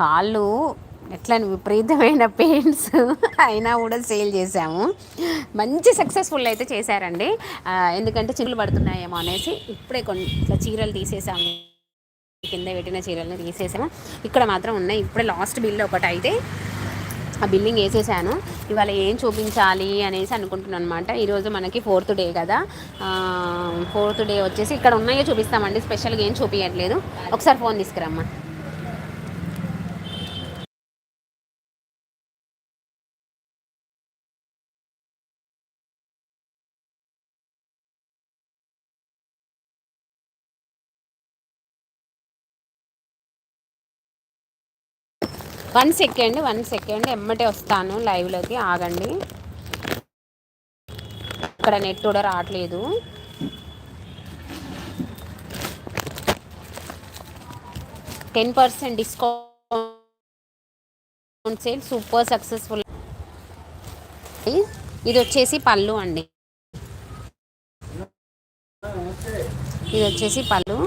కాళ్ళు ఎట్లా విపరీతమైన పెయింట్స్ అయినా కూడా సేల్ చేసాము మంచి సక్సెస్ఫుల్ అయితే చేశారండి. ఎందుకంటే చిగులు పడుతున్నాయేమో అనేసి ఇప్పుడే కొన్ని చీరలు తీసేసాము. కింద పెట్టిన చీరలను తీసేసాము. ఇక్కడ మాత్రం ఉన్నాయి. ఇప్పుడే లాస్ట్ బిల్ ఒకటి అయితే ఆ బిల్లింగ్ వేసేసాను. ఇవాళ ఏం చూపించాలి అనేసి అనుకుంటున్నాను అనమాట ఈరోజు మనకి ఫోర్త్ డే కదా. ఫోర్త్ డే వచ్చేసి ఇక్కడ ఉన్నాయో చూపిస్తామండి. స్పెషల్గా ఏం చూపించట్లేదు ఒకసారి ఫోన్ తీసుకురమ్మా. వన్ సెకండ్ వన్ సెకండ్ ఎమ్మటే వస్తాను లైవ్లోకి ఆగండి. ఇక్కడ నెట్ కూడా రావట్లేదు. Ten percent discount sale super successful ఇది వచ్చేసి పళ్ళు అండి. ఇది వచ్చేసి పళ్ళు.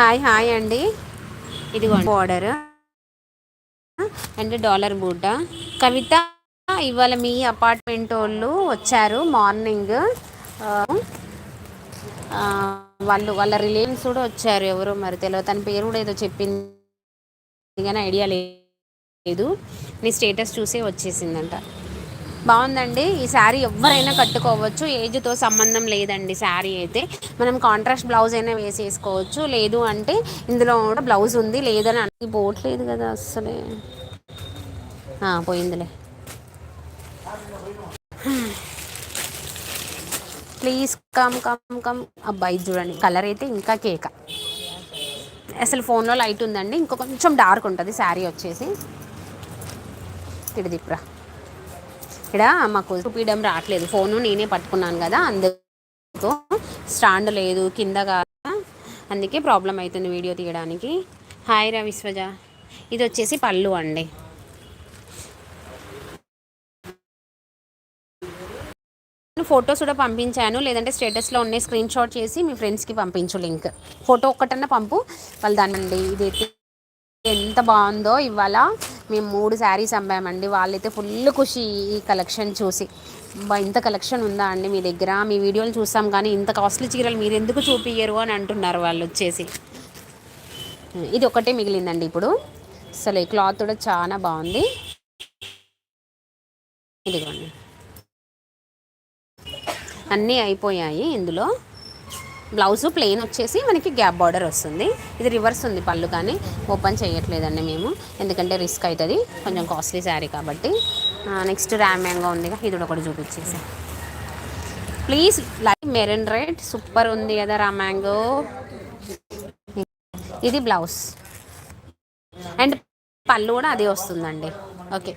హాయ్ హాయ్ అండి. ఇదిగోండి. ఆర్డర్ అండ్ డాలర్ బూట. కవిత ఇవాళ మీ అపార్ట్మెంట్ వాళ్ళు వచ్చారు మార్నింగ్. వాళ్ళు వాళ్ళ రిలేషన్స్ కూడా వచ్చారు ఎవరో మరి తెలియదు తన పేరు కూడా ఏదో చెప్పింది కానీ ఐడియా లేదు. నీ స్టేటస్ చూసే వచ్చేసిందంట. బాగుందండి. ఈ శారీ ఎవరైనా కట్టుకోవచ్చు. ఏజ్తో సంబంధం లేదండి శారీ అయితే. మనం కాంట్రాస్ట్ బ్లౌజ్ అయినా వేసేసుకోవచ్చు. లేదు అంటే ఇందులో కూడా బ్లౌజ్ ఉంది. లేదని అన్ని పోవట్లేదు కదా అసలే పోయిందిలే. ప్లీజ్ కమ్ కమ్ కమ్ అబ్బాయి చూడండి. కలర్ అయితే ఇంకా కేక. అసలు ఫోన్లో లైట్ ఉందండి. ఇంకో కొంచెం డార్క్ ఉంటుంది శారీ వచ్చేసి. తిడిదిప్రా ఇక్కడ మాకు చూపించడం రావట్లేదు. ఫోను నేనే పట్టుకున్నాను కదా అందుకు స్టాండ్ లేదు కింద కాదా అందుకే ప్రాబ్లం అవుతుంది వీడియో తీయడానికి. హాయ్ రా విశ్వజ. ఇది వచ్చేసి పళ్ళు అండి. ఫొటోస్ కూడా పంపించాను. లేదంటే స్టేటస్లో ఉన్నాయి. స్క్రీన్ షాట్ చేసి మీ ఫ్రెండ్స్కి పంపించు లింక్. ఫోటో ఒక్కటన్నా పంపు. వాళ్ళు దానండి ఇది ఎంత బాగుందో ఇవాళ మేము మూడు శారీస్ అమ్మామండి. వాళ్ళైతే ఫుల్ ఖుషి ఈ కలెక్షన్ చూసి. ఇంత కలెక్షన్ ఉందా అండి మీ దగ్గర? మీ వీడియోలు చూస్తాం కానీ ఇంత కాస్ట్లీ చీరలు మీరు ఎందుకు చూపియ్యరు అని అంటున్నారు వాళ్ళు వచ్చేసి. ఇది ఒకటే మిగిలిందండి ఇప్పుడు. అసలు ఈ క్లాత్ కూడా చాలా బాగుంది. ఇదిగోండి. అన్నీ అయిపోయాయి ఇందులో. బ్లౌజ్ ప్లెయిన్ వచ్చేసి మనకి గ్యాప్ బార్డర్ వస్తుంది. ఇది రివర్స్ ఉంది పళ్ళు కానీ. ఓపెన్ చేయట్లేదండి మేము. ఎందుకంటే రిస్క్ అవుతుంది. కొంచెం కాస్ట్లీ శారీ కాబట్టి. నెక్స్ట్ ర్యామ్ మ్యాంగో ఉంది ఇది ఒకటి చూపించేసి. Please like maroon red super ఉంది కదా రామ్యాంగో ఇది బ్లౌజ్. అండ్ పళ్ళు కూడా అదే వస్తుందండి. ఓకే.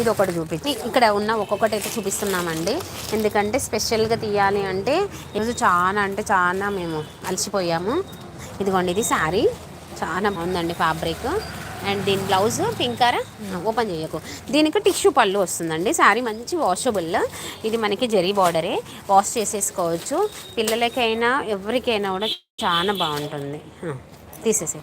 ఇది ఒకటి చూపించి. ఇక్కడ ఉన్న ఒక్కొక్కటి అయితే చూపిస్తున్నామండి. ఎందుకంటే స్పెషల్గా తీయాలి అంటే ఈరోజు చాలా అంటే చాలా మేము అలసిపోయాము. ఇదిగోండి ఇది శారీ. చాలా బాగుందండి ఫ్యాబ్రిక్ అండ్ దీని బ్లౌజ్ పింకారా ఓపెన్ చేయకు. దీనికి టిష్యూ పళ్ళు వస్తుందండి. శారీ మంచి వాషబుల్ ఇది మనకి జరీ బార్డరే. వాష్ చేసేసుకోవచ్చు. పిల్లలకైనా ఎవరికైనా కూడా చాలా బాగుంటుంది. తీసేసే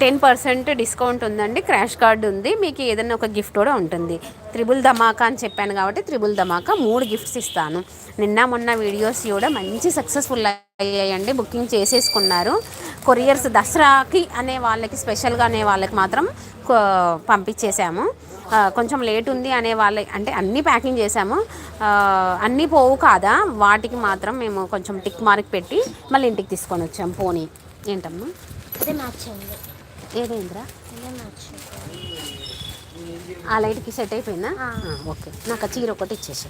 టెన్ పర్సెంట్ డిస్కౌంట్ ఉందండి క్రాష్ కార్డ్ ఉంది మీకు ఏదైనా ఒక గిఫ్ట్ కూడా ఉంటుంది. త్రిబుల్ ధమాకా అని చెప్పాను కాబట్టి త్రిబుల్ ధమాకా మూడు గిఫ్ట్స్ ఇస్తాను. నిన్న మొన్న వీడియోస్ కూడా మంచి సక్సెస్ఫుల్ అయ్యాయండి బుకింగ్ చేసేసుకున్నారు. కొరియర్స్ దసరాకి అనే వాళ్ళకి స్పెషల్గా అనే వాళ్ళకి మాత్రం పంపించేసాము కొంచెం లేట్ ఉంది అనే వాళ్ళ అంటే అన్నీ ప్యాకింగ్ చేసాము అన్నీ పోవు కాదా? వాటికి మాత్రం మేము కొంచెం టిక్ మార్క్ పెట్టి మళ్ళీ ఇంటికి తీసుకొని వచ్చాము పోనీ. ఏంటమ్మా? అదే ఏదైందిరా? ఆ లైట్కి సెట్ అయిపోయిందా? ఓకే. నాకు ఆ చీర ఒకటి ఇచ్చేసి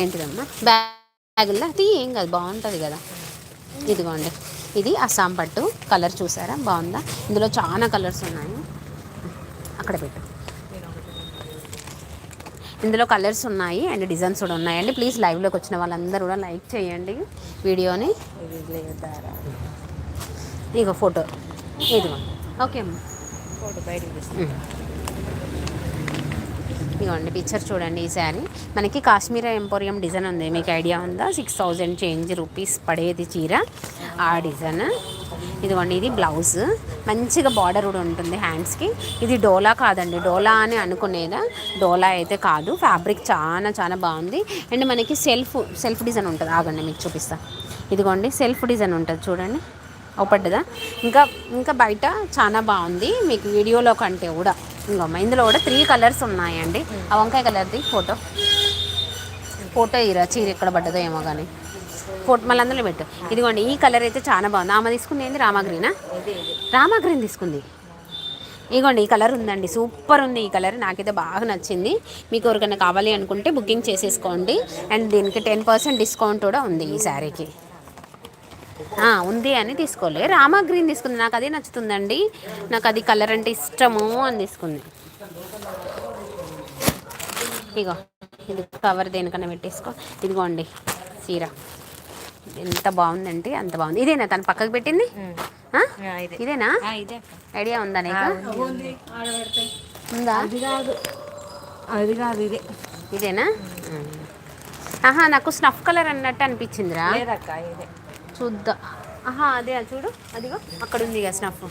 ఏంటిదమ్మా? బ్యాగుల్లో తీ ఏం కాదు బాగుంటుంది కదా. ఇదిగోండి. ఇది అస్సాం పట్టు. కలర్ చూసారా? బాగుందా? ఇందులో చాలా కలర్స్ ఉన్నాయి. అక్కడ పెట్టు. ఇందులో కలర్స్ ఉన్నాయి అండ్ డిజైన్స్ కూడా ఉన్నాయండి. ప్లీజ్ లైవ్లోకి వచ్చిన వాళ్ళందరూ కూడా లైక్ చేయండి వీడియోని. ఇక ఫోటో. ఇది ఓకే అమ్మా. ఫోటో బయటకు ఇదిగోండి పిక్చర్ చూడండి ఈ శారీ. మనకి కాశ్మీర ఎంపోరియం డిజైన్ ఉంది. మీకు ఐడియా ఉందా? సిక్స్ థౌజండ్ చేంజ్ రూపీస్ పడేది చీర. ఆ డిజైన్. ఇదిగోండి ఇది బ్లౌజ్ మంచిగా బార్డర్ కూడా ఉంటుంది హ్యాండ్స్కి ఇది డోలా కాదండి. డోలా అని అనుకునేదా? డోలా అయితే కాదు. ఫ్యాబ్రిక్ చాలా చాలా బాగుంది. అండ్ మనకి సెల్ఫ్ సెల్ఫ్ డిజైన్ ఉంటుంది. ఆగండి మీకు చూపిస్తా. ఇదిగోండి సెల్ఫ్ డిజైన్ ఉంటుంది. చూడండి. అవుపడ్డదా? ఇంకా ఇంకా బయట చాలా బాగుంది. మీకు వీడియోలో కంటే కూడా. ఇంకమ్మ ఇందులో కూడా త్రీ కలర్స్ ఉన్నాయండి. ఆ వంకాయ కలర్ది ఫోటో. ఫోటో ఇరా. చీర ఎక్కడ పడ్డదో ఏమో కానీ ఫోటో మళ్ళీ అందులో పెట్టు. ఇదిగోండి ఈ కలర్ అయితే చాలా బాగుంది. ఆమె తీసుకుంది ఏంది? రామాగ్రీనా? రామాగ్రీన్ తీసుకుంది. ఇదిగోండి ఈ కలర్ ఉందండి. సూపర్ ఉంది ఈ కలర్ నాకైతే బాగా నచ్చింది. మీకు ఎవరికైనా కావాలి అనుకుంటే బుకింగ్ చేసేసుకోండి. అండ్ దీనికి టెన్ పర్సెంట్ డిస్కౌంట్ కూడా ఉంది ఈ శారీకి. ఉంది అని తీసుకోలే రామా గ్రీన్ తీసుకుంది. నాకు అదే నచ్చుతుందండి. నాకు అది కలర్ అంటే ఇష్టము అని తీసుకుంది. ఇగో ఇది కవర్ దేనికన్నా పెట్టేసుకో. ఇదిగోండి చీర. ఎంత బాగుందంటే అంత బాగుంది. ఇదేనా తను పక్కకు పెట్టింది. ఇదేనా? ఇదే ఐడియా ఉందా నీకు? ఉందా. అది కాదు. అది కాదు ఇదే. ఇదేనా? ఆహా నాకు స్నఫ్ కలర్ అన్నట్టు అనిపించిందిరా. ఇదే. చూద్దాం ఆహా అదే చూడు. అదిగో అక్కడ ఉంది ఇక స్నఫ్.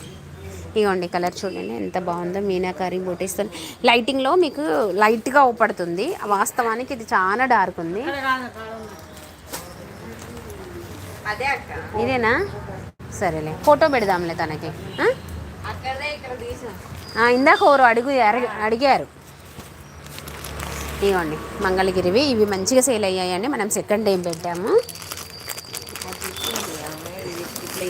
ఇగోండి కలర్ చూడండి ఎంత బాగుందో మీనాకారి బొటేస్తుంది లైటింగ్లో మీకు లైట్గా ఊపడుతుంది వాస్తవానికి ఇది చాలా డార్క్ ఉంది. ఇదేనా? సరేలే ఫోటో పెడదాంలే తనకి. ఇందాక అడుగు అడిగి- అడిగారు. ఇవ్వండి మంగళగిరివి ఇవి మంచిగా సేల్ అయ్యాయండి మనం సెకండ్ టైం పెట్టాము.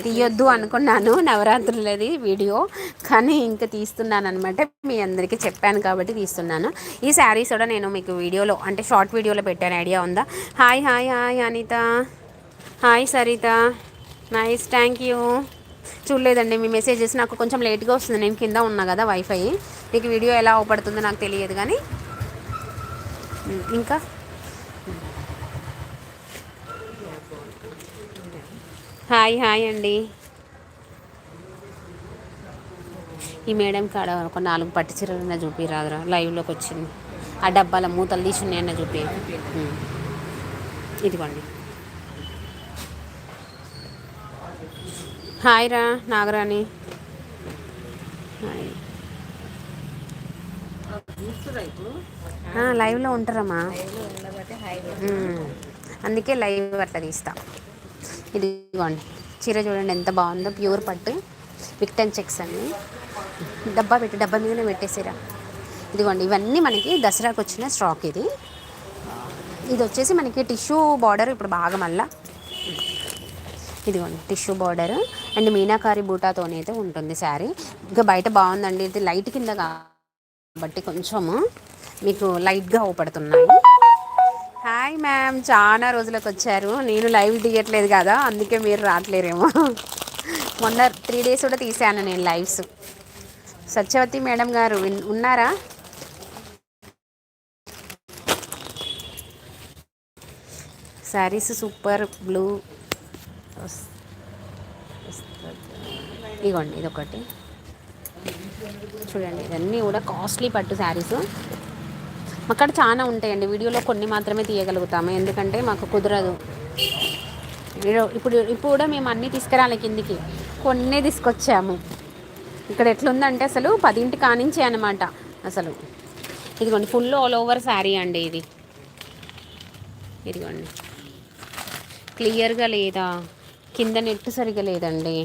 తీయొద్దు అనుకున్నాను నవరాత్రులది వీడియో. కానీ ఇంకా తీస్తున్నాను అనమాట మీ అందరికీ చెప్పాను కాబట్టి తీస్తున్నాను. ఈ శారీస్ కూడా నేను మీకు వీడియోలో అంటే షార్ట్ వీడియోలో పెట్టాను. ఐడియా ఉందా? Hi hi hi Anitha. Hi Saritha. Nice thank you. చూడలేదండి మీ మెసేజెస్ నాకు కొంచెం లేట్గా వస్తుంది. నేను కింద ఉన్నా కదా వైఫై మీకు వీడియో ఎలా అవపడుతుందో నాకు తెలియదు కానీ. ఇంకా? హాయ్ హాయ్ అండి. ఈ మేడం కాడ ఒక నాలుగు పట్టు చీరలన్నా చూపి రాదురా. లైవ్లోకి వచ్చింది. ఆ డబ్బాల మూతలు తీసి ఉన్నాయన్న చూపి. ఇదిగోండి. హాయ్ రా నాగరాణి. హాయ్. లైవ్లో ఉంటారమ్మా. అందుకే లైవ్ అట్లా తీస్తా. ఇదిగోండి. చీర చూడండి ఎంత బాగుందో. ప్యూర్ పట్టు. విక్టన్ చెక్స్ అన్ని డబ్బా పెట్టి డబ్బా మీదనే పెట్టేసిరా. ఇదిగోండి ఇవన్నీ మనకి దసరాకు వచ్చిన స్టాక్ ఇది. ఇది వచ్చేసి మనకి టిష్యూ బార్డర్ ఇప్పుడు బాగా మళ్ళా. ఇదిగోండి టిష్యూ బార్డర్. అండ్ మీనాకారి బూటాతోనైతే అయితే ఉంటుంది శారీ. ఇంకా బయట బాగుందండి. ఇది లైట్ కింద కాబట్టి కొంచెము మీకు లైట్గా అవుపడుతున్నాయి. హాయ్ మ్యామ్ చాలా రోజులకు వచ్చారు నేను లైవ్ దిగట్లేదు కదా అందుకే మీరు రావట్లేరేమో. మొన్న త్రీ డేస్ కూడా తీసాను నేను లైవ్స్. సత్యవతి మేడం గారు ఉన్నారా? శారీస్ సూపర్ బ్లూ ఇగోండి ఇదొకటి. చూడండి ఇవన్నీ కూడా కాస్ట్లీ పట్టు శారీస్ అక్కడ చాలా ఉంటాయండి. వీడియోలో కొన్ని మాత్రమే తీయగలుగుతాము. ఎందుకంటే మాకు కుదరదు. ఇప్పుడు ఇప్పుడు కూడా మేము అన్నీ తీసుకురాలి కిందికి. కొన్ని తీసుకొచ్చాము. ఇక్కడ ఎట్లుందంటే అసలు పదింటి కానించే అనమాట అసలు ఇదిగోండి ఫుల్ ఆల్ ఓవర్ శారీ అండి ఇది. ఇదిగోండి. క్లియర్గా లేదా? కింద నెట్ సరిగా లేదండి.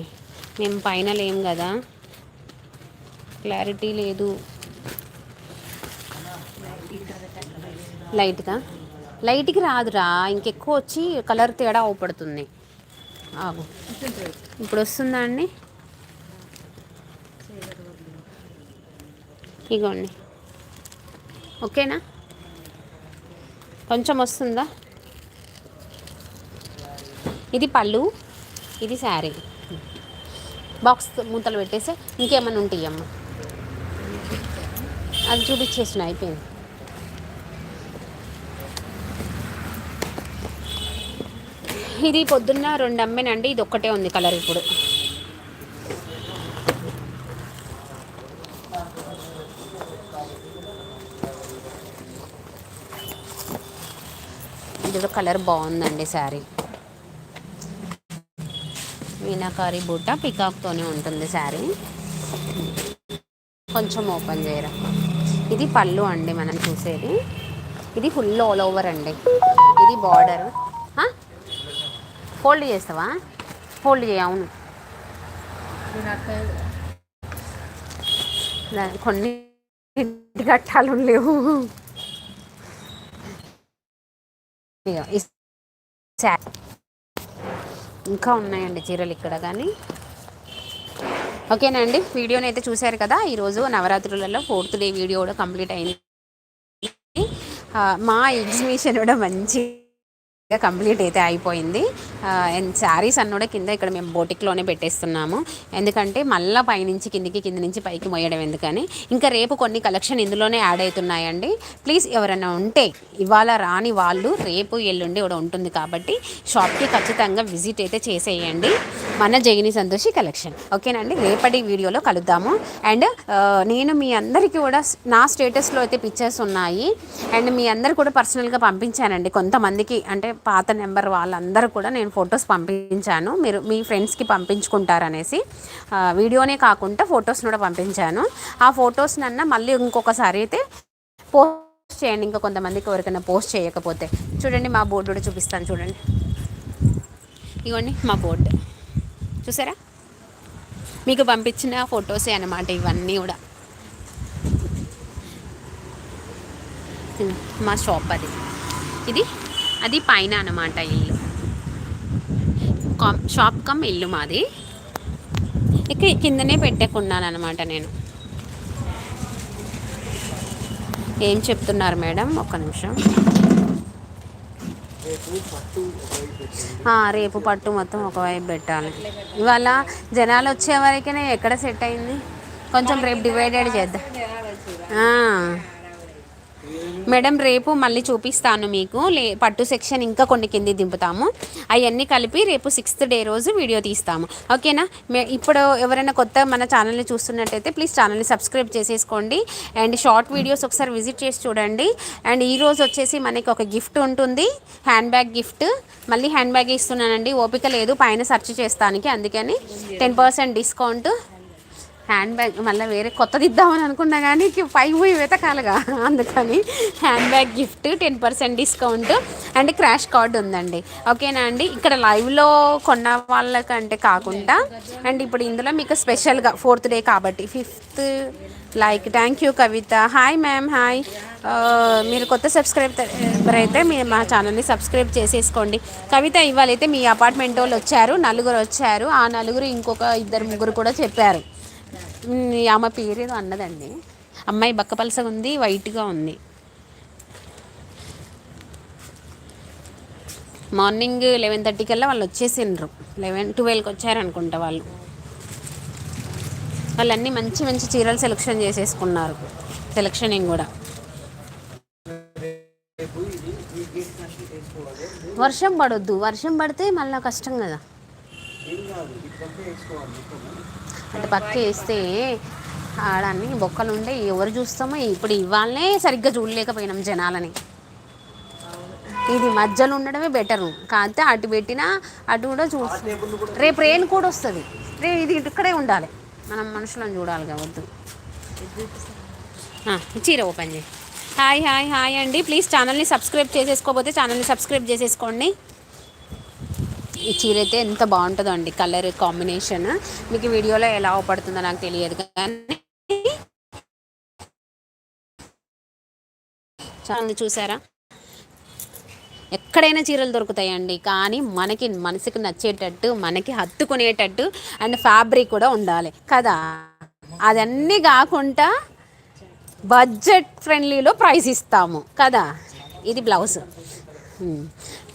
మేము పైన లేం కదా. క్లారిటీ లేదు. లైట్గా. లైట్కి రాదురా ఇంకెక్కువ వచ్చి కలర్ తేడా అవపడుతుంది. ఆగు. ఇప్పుడు వస్తుందా అండి? ఇగోండి. ఓకేనా? కొంచెం వస్తుందా? ఇది పళ్ళు ఇది శారీ. బాక్స్ మూతలు పెట్టేసి ఇంకేమైనా ఉంటాయమ్మా అది చూపించేసిన అయిపోయింది. ఇది పొద్దున్న రెండు అమ్మేనండి ఇది ఒక్కటే ఉంది కలర్ ఇప్పుడు. ఇది కలర్ బాగుందండి శారీ. మీనాకారి బూట పికాక్తోనే ఉంటుంది శారీ. కొంచెం ఓపెన్ చేయరా. ఇది పళ్ళు అండి మనం చూసేది. ఇది ఫుల్ ఆల్ ఓవర్ అండి. ఇది బార్డర్. ఫోల్డ్ చేస్తావా? ఫోల్డ్ చేయ అవును. కొన్ని గట్టాలు లేవు. ఇంకా ఉన్నాయండి చీరలు ఇక్కడ కానీ ఓకేనా అండి? వీడియోని అయితే చూశారు కదా ఈరోజు నవరాత్రులలో ఫోర్త్ డే వీడియో కూడా కంప్లీట్ అయింది. మా ఎగ్జిబిషన్ కూడా మంచిగా కంప్లీట్ అయితే అయిపోయింది. అండ్ శారీస్ అన్న కూడా కింద ఇక్కడ మేము బోటిక్లోనే పెట్టేస్తున్నాము. ఎందుకంటే మళ్ళీ పైనుంచి కిందికి కింద నుంచి పైకి మోయడం ఎందుకని. ఇంకా రేపు కొన్ని కలెక్షన్ ఇందులోనే యాడ్ అవుతున్నాయండి. ప్లీజ్ ఎవరైనా ఉంటే ఇవాళ రాని వాళ్ళు రేపు ఎల్లుండి కూడా ఉంటుంది కాబట్టి షాప్కి ఖచ్చితంగా విజిట్ అయితే చేసేయండి. మన జైని సంతోషి కలెక్షన్ ఓకేనండి? రేపటి వీడియోలో కలుద్దాము. అండ్ నేను మీ అందరికీ కూడా నా స్టేటస్లో అయితే పిక్చర్స్ ఉన్నాయి. అండ్ మీ అందరు కూడా పర్సనల్గా పంపించానండి. కొంతమందికి అంటే పాత నెంబర్ వాళ్ళందరూ కూడా నేను ఫొటోస్ పంపించాను. మీరు మీ ఫ్రెండ్స్కి పంపించుకుంటారనేసి వీడియోనే కాకుండా ఫొటోస్ కూడా పంపించాను. ఆ ఫొటోస్ నన్న మళ్ళీ ఇంకొకసారి అయితే పోస్ట్ చేయండి. ఇంకా కొంతమందికి ఎవరికైనా పోస్ట్ చేయకపోతే. చూడండి మా బోర్డు కూడా చూపిస్తాను చూడండి. ఇగోండి మా బోర్డు. చూసారా? మీకు పంపించిన ఫొటోసే అనమాట ఇవన్నీ కూడా. మా షాప్ అది. ఇది అది పైన అనమాట ఇల్లు. కామ్ షాప్ కమ్ ఇల్లు మాది. ఇక కిందనే పెట్టకున్నాను అనమాట నేను. ఏం చెప్తున్నారు మేడం? ఒక్క నిమిషం. రేపు పట్టు మొత్తం ఒకవైపు పెట్టాలి. ఇవాళ జనాలు వచ్చే వరకునే ఎక్కడ సెట్ అయింది? కొంచెం రేపు డివైడెడ్ చేద్దాం. మేడం రేపు మళ్ళీ చూపిస్తాను మీకు. లే పట్టు సెక్షన్ ఇంకా కొన్ని కింది దింపుతాము. అవన్నీ కలిపి రేపు సిక్స్త్ డే రోజు వీడియో తీస్తాము. ఓకేనా? మే ఇప్పుడు ఎవరైనా కొత్త మన ఛానల్ని చూస్తున్నట్టయితే ప్లీజ్ ఛానల్ని సబ్స్క్రైబ్ చేసేసుకోండి. అండ్ షార్ట్ వీడియోస్ ఒకసారి విజిట్ చేసి చూడండి. అండ్ ఈ రోజు వచ్చేసి మనకి ఒక గిఫ్ట్ ఉంటుంది. Hand bag gift. మళ్ళీ హ్యాండ్ బ్యాగ్ ఇస్తున్నానండి. ఓపిక లేదు. పైన సెర్చ్ చేస్తానికి. అందుకని ten percent discount. Hand bag మళ్ళీ వేరే కొత్తది ఇద్దామని అనుకున్నా కానీ పై పోయి వెతకాలిగా. అందుకని hand bag gift ten percent discount and crash card ఉందండి. ఓకేనా అండి? ఇక్కడ లైవ్లో కొన్న వాళ్ళకంటే కాకుండా అండ్ ఇప్పుడు ఇందులో మీకు స్పెషల్గా ఫోర్త్ డే కాబట్టి fifth like thank you Kavitha hi ma'am hi మీరు కొత్త సబ్స్క్రైబర్ అయితే మీరు మా ఛానల్ని సబ్స్క్రైబ్ చేసేసుకోండి. కవిత ఇవాళైతే మీ అపార్ట్మెంట్ వాళ్ళు వచ్చారు నలుగురు వచ్చారు. ఆ నలుగురు ఇంకొక ఇద్దరు ముగ్గురు కూడా చెప్పారు. ఆమె పేరు ఏదో అన్నదండి. అమ్మాయి బక్కపలసగా ఉంది వైట్గా ఉంది. మార్నింగ్ లెవెన్ థర్టీ కల్లా వాళ్ళు వచ్చేసిండ్రు. లెవెన్ ట్వెల్వ్కి వచ్చారనుకుంటా వాళ్ళు. వాళ్ళన్నీ మంచి మంచి చీరలు సెలెక్షన్ చేసేసుకున్నారు. సెలెక్షనింగ్ కూడా. వర్షం పడొద్దు. వర్షం పడితే మళ్ళీ కష్టం కదా. అంటే పక్క వేస్తే ఆడన్ని బొక్కలు ఉండే ఎవరు చూస్తామో ఇప్పుడు ఇవాళనే సరిగ్గా చూడలేకపోయినాం జనాలని. ఇది మధ్యలో ఉండడమే బెటరు కాకపోతే అటు పెట్టినా అటు కూడా చూస్తాం. రేపు రెయిన్ కూడా వస్తుంది. రే ఇది ఇక్కడే ఉండాలి. మనం మనుషులను చూడాలి కావద్దు చీర ఓపెన్ చేయి. హాయ్ హాయ్ హాయ్ అండి. ప్లీజ్ ఛానల్ని సబ్స్క్రైబ్ చేసేసుకోకపోతే ఛానల్ని సబ్స్క్రైబ్ చేసేసుకోండి. ఈ చీర అయితే ఎంత బాగుంటుందో అండి కలర్ కాంబినేషన్. మీకు వీడియోలో ఎలా అవపడుతుందో నాకు తెలియదు కానీ చాలా చూసారా? ఎక్కడైనా చీరలు దొరుకుతాయండి. కానీ మనకి మనసుకు నచ్చేటట్టు మనకి హత్తుకునేటట్టు అండ్ ఫ్యాబ్రిక్ కూడా ఉండాలి. కదా? అదన్నీ కాకుండా బడ్జెట్ ఫ్రెండ్లీలో ప్రైస్ ఇస్తాము. కదా? ఇది బ్లౌజ్.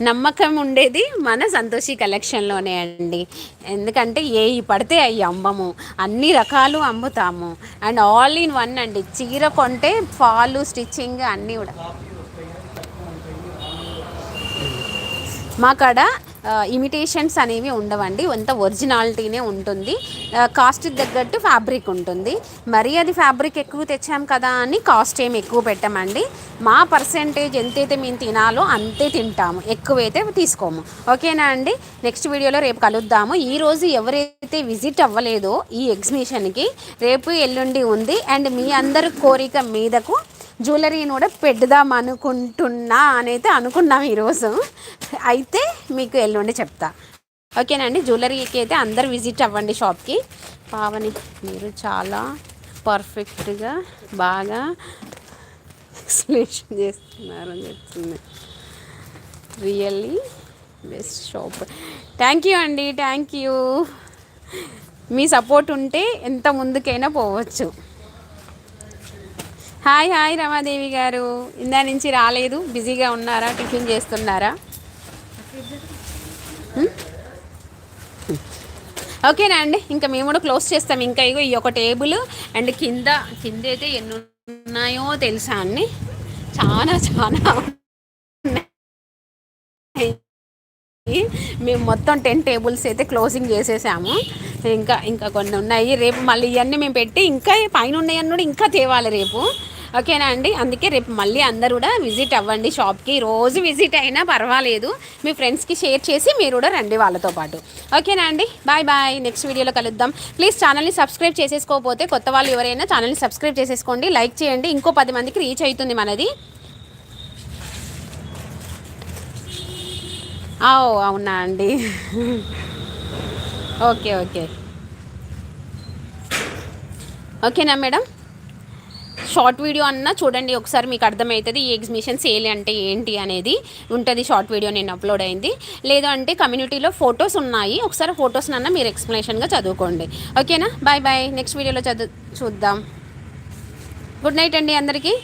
నమ్మకం ఉండేది మన సంతోషి కలెక్షన్లోనే అండి. ఎందుకంటే ఏ పడితే అవి అమ్మము. అన్ని రకాలు అమ్ముతాము. అండ్ ఆల్ ఇన్ వన్ అండి. చీర కొంటే ఫాలు స్టిచ్చింగ్ అన్నీ కూడా. మా కాడ ఇమిటేషన్స్ అనేవి ఉండవండి. అంత ఒరిజినాలిటీనే ఉంటుంది. కాస్ట్ తగ్గట్టు ఫ్యాబ్రిక్ ఉంటుంది. మరీ అది ఫ్యాబ్రిక్ ఎక్కువ తెచ్చాం కదా అని కాస్ట్ ఏమి ఎక్కువ పెట్టమండి. మా పర్సంటేజ్ ఎంతైతే మేము తినాలో అంతే తింటాము. ఎక్కువైతే తీసుకోము. ఓకేనా అండి? నెక్స్ట్ వీడియోలో రేపు కలుద్దాము. ఈరోజు ఎవరైతే విజిట్ అవ్వలేదో ఈ ఎగ్జిబిషన్కి రేపు ఎల్లుండి ఉంది. అండ్ మీ అందరి కోరిక మీదకు జ్యువెలరీని కూడా పెడదాం అనుకుంటున్నా అనైతే అనుకున్నాం ఈరోజు. అయితే మీకు ఎల్లుండి చెప్తా. ఓకేనండి జ్యువెలరీకి అయితే అందరు విజిట్ అవ్వండి షాప్కి. పావని మీరు చాలా పర్ఫెక్ట్గా బాగా ఎక్స్ప్లెనేషన్ చేస్తున్నారు అని చెప్తుంది. Really best shop. Thank you అండి థ్యాంక్ యూ. మీ సపోర్ట్ ఉంటే ఎంత ముందుకైనా పోవచ్చు. హాయ్ హాయ్ రమాదేవి గారు. ఇందా నుంచి రాలేదు. బిజీగా ఉన్నారా? టిఫిన్ చేస్తున్నారా? ఓకేనా అండి. ఇంకా మేము కూడా క్లోజ్ చేస్తాం. ఇంకా ఇగో ఈ ఒక టేబుల్ అండ్ కింద కింద అయితే ఎన్ని ఉన్నాయో తెలుసా అండి? చాలా చాలా ఉన్నాయి. మేము మొత్తం టెన్ టేబుల్స్ అయితే క్లోజింగ్ చేసేసాము. ఇంకా ఇంకా కొన్ని ఉన్నాయి. రేపు మళ్ళీ ఇవన్నీ మేము పెట్టి ఇంకా పైన ఉన్నాయన్నీ కూడా ఇంకా తేవాలి రేపు. ఓకేనా అండి? అందుకే రేపు మళ్ళీ అందరూ కూడా విజిట్ అవ్వండి షాప్కి. రోజు విజిట్ అయినా పర్వాలేదు. మీ ఫ్రెండ్స్కి షేర్ చేసి మీరు కూడా రండి వాళ్ళతో పాటు. ఓకేనా అండి? Bye bye. నెక్స్ట్ వీడియోలో కలుద్దాం. ప్లీజ్ ఛానల్ని సబ్స్క్రైబ్ చేసేసుకోకపోతే కొత్త వాళ్ళు ఎవరైనా ఛానల్ని సబ్స్క్రైబ్ చేసేసుకోండి. లైక్ చేయండి. ఇంకో పది మందికి రీచ్ అవుతుంది మనది. ఓ అవునా అండి? Okay okay. ఓకేనా మేడం? షార్ట్ వీడియో అన్నా చూడండి ఒకసారి మీకు అర్థమవుతుంది ఈ ఎగ్జిబిషన్ సేల్ అంటే ఏంటి అనేది. ఉంటుంది షార్ట్ వీడియో నేను అప్లోడ్ అయింది. లేదు అంటే కమ్యూనిటీలో ఫొటోస్ ఉన్నాయి. ఒకసారి ఫొటోస్ అన్న మీరు ఎక్స్ప్లెనేషన్గా చదువుకోండి. ఓకేనా? Bye bye. నెక్స్ట్ వీడియోలో చదువు చూద్దాం. గుడ్ నైట్ అండి అందరికీ.